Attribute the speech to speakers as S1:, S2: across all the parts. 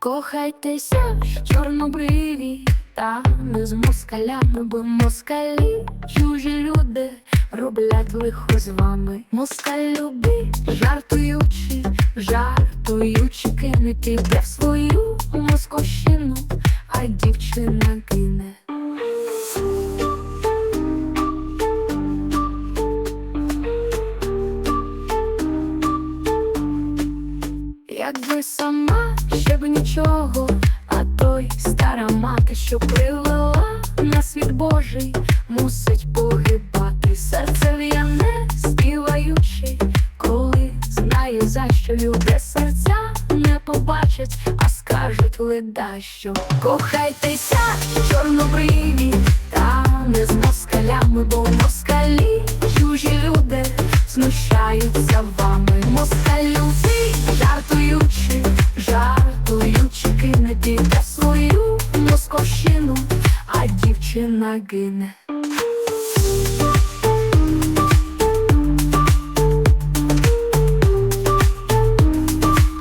S1: Кохайтеся, чорнобриві, та не з москалями, бо москалі чужі люди роблять лихо з вами. Москаль любить, жартуючи, жартуючи, кине піде в свою москощину, а дівчина кине. Якби сама ще б нічого, а той стара мати, що привела на світ Божий, мусить погибати. Серце в'яне, співаючи, коли знає, за що люди серця не побачать, а скажуть леда, що кохайтеся, чорнобриві, та не з москалями, бо москалі чужі люди знущаються вами. Піде свою москощину, а дівчина гине.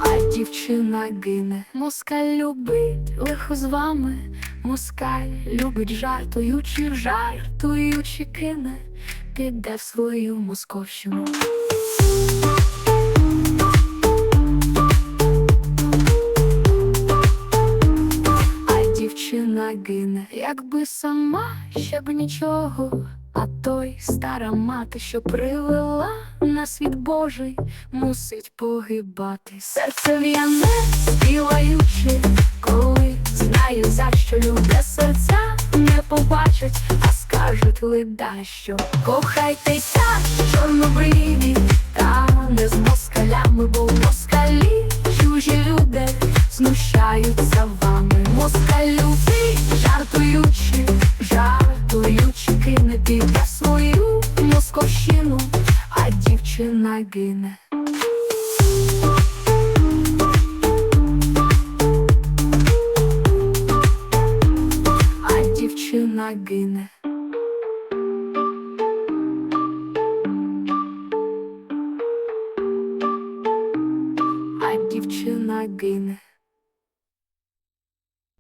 S1: А дівчина гине. Москаль любить лихо з вами. Москаль любить жартуючи, жартуючи, кине, піде в свою московщину. Якби сама ще б нічого. А той стара мати, що привела на світ Божий, мусить погибати. Серце в'яне, співаючи, коли знає, за що любе серця не побачать, а скажуть леда, що кохайтеся, дівчина гине. А дівчина гине. А дівчина гине.